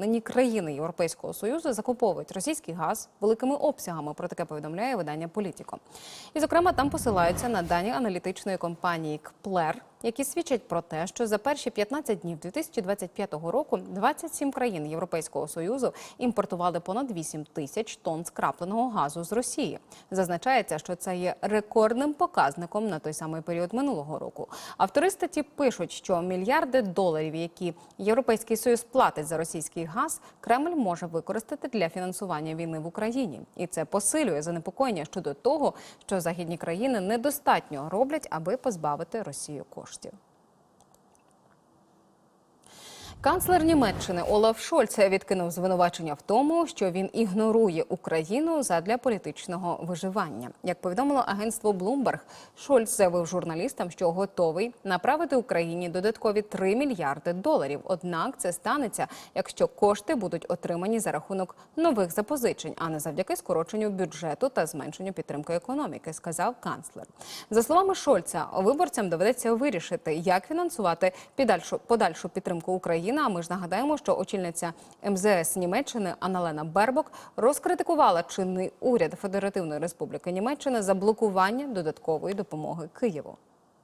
нині країни Європейського союзу закуповують російський газ великими обсягами. Про таке повідомляє видання Політіко. І, зокрема, там посилаються на дані аналітичної компанії Кплер, які свідчать про те, що за перші 15 днів 2025 року 27 країн Європейського союзу імпортували понад 8 тисяч тонн скрапленого газу з Росії. Зазначається, що це є рекордним показником на той самий період минулого року. Автори статті пишуть, що мільярди доларів, які Європейський союз платить за російський газ, Кремль може використати для фінансування війни в Україні, і це посилює занепокоєння щодо того, що західні країни недостатньо роблять, аби позбавити Росію коштів. știu. Канцлер Німеччини Олаф Шольц відкинув звинувачення в тому, що він ігнорує Україну задля політичного виживання. Як повідомило агентство Bloomberg, Шольц заявив журналістам, що готовий направити Україні додаткові 3 мільярди доларів. Однак це станеться, якщо кошти будуть отримані за рахунок нових запозичень, а не завдяки скороченню бюджету та зменшенню підтримки економіки, сказав канцлер. За словами Шольца, виборцям доведеться вирішити, як фінансувати подальшу, підтримку України. А ми ж нагадаємо, що очільниця МЗС Німеччини Аналена Бербок розкритикувала чинний уряд Федеративної Республіки Німеччина за блокування додаткової допомоги Києву.